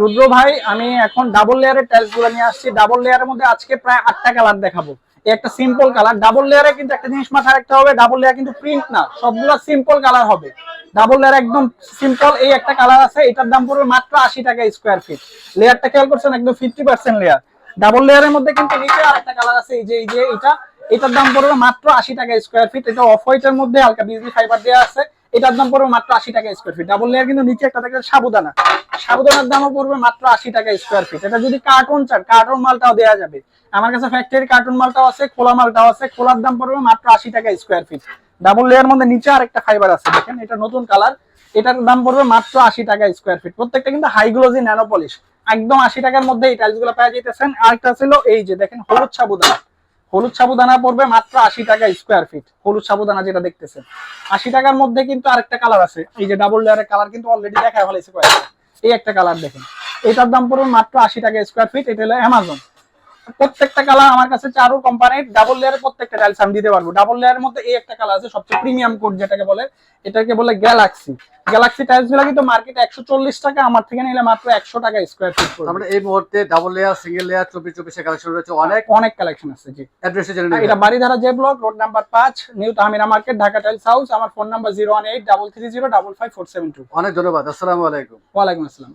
রুদ্র ভাই, আমি এখন ডাবল লেয়ারের টাইলসগুলো নিয়ে আসছি। ডাবল লেয়ারের মধ্যে আজকে প্রায় আটটা কালার দেখাবো। একটা সিম্পল কালার ডাবল লেয়ারে কিন্তু একটা জিনিস মাথায় রাখতে হবে ডাবল লেয়ার কিন্তু প্রিন্ট না, সবগুলো সিম্পল কালার হবে। ডাবল লেয়ার একদম সিম্পল এই একটা কালার আছে, এটার দাম পড়বে মাত্র আশি টাকা স্কোয়ার ফিট লেয়ারটা খেয়াল করছেন, একদম ফিফটি পার্সেন্ট লেয়ার ডাবল লেয়ারের মধ্যে কিন্তু নিচে আরেকটা কালার আছে, এই যে এই যে, এটা। এটার দাম পড়বে মাত্র আশি টাকা স্কোয়ার ফিট এটা অফ হোয়াইটের মধ্যে হালকা বিজলি ফাইবার দেওয়া আছে, এটার দাম পড়বে মাত্র আশি টাকা স্কোয়ার ফিট ডাবল লেয়ার কিন্তু নিচে একটা থাকে সাবুদানা। সাবুদানার দামও পড়বে মাত্র আশি টাকা স্কোয়ার ফিট এটা যদি কার্টুন চান কার্টুন মালটাও দেওয়া যাবে। আমার কাছে ফ্যাক্টরি কার্টুন মালটাও আছে, খোলা মালটাও আছে, খোলার দাম পড়বে মাত্র আশি টাকা স্কোয়ার ফিট ডাবল লেয়ার মধ্যে নিচে আরেকটা ফাইবার আছে, দেখেন, এটা নতুন কালার এটার দাম পড়বে মাত্র আশি টাকা স্কোয়ার ফিট প্রত্যেকটা কিন্তু হাই গ্লোজি ন্যানো পলিশ একদম আশি টাকার মধ্যে এই টাইলসগুলো পাওয়া যেতেছেন। আরেকটা ছিল এই যে, দেখেন, হলুদ সাবুদানা। হলুদ সাবুদানা পড়বে মাত্র আশি টাকা স্কোয়ার ফিট হলুদ সাবুদানা যেটা দেখতেছেন। আশি টাকার মধ্যে কিন্তু আরেকটা কালার আছে। এই যে ডাবল লেয়ারের কালার কিন্তু অলরেডি দেখা ফেলেছে কয়েকটা। এই একটা কালার দেখেন। এটার দাম পড়বে মাত্র আশি টাকা স্কোয়ার ফিট এটা হলো অ্যামাজন প্রত্যেকটা কালার আমার কাছে চারো কোম্পানির ডাবল লেয়ারের প্রত্যেকটা টাইলস আমি দিতে পারব। ডাবল লেয়ারের মধ্যে এই একটা কালার আছে, সবচেয়ে প্রিমিয়াম কোড যেটাকে বলে, এটাকে বলে গ্যালাক্সি গ্যালাক্সি টাইলসগুলো কিন্তু মার্কেট একশো চল্লিশ টাকা আমার থেকে নিলে মাত্র একশো টাকা স্কোয়ার ফিট পড়বে। মানে এই মুহূর্তে ডাবল লেয়ার সিঙ্গেল লেয়ার চব্বিশ চব্বিশের কালেকশন রয়েছে অনেক অনেক কালেকশন আছে জি। অ্যাড্রেসে জেনে আর নেবেন এটা বাড়িধারা যে ব্লক রোড নাম্বার পাঁচ new Tahmina market Dhaka tiles house আমার phone number zero one eight double three zero double five four seven two অনেক ধন্যবাদ আসসালামু আলাইকুম। ওয়ালাইকুম আসসালাম।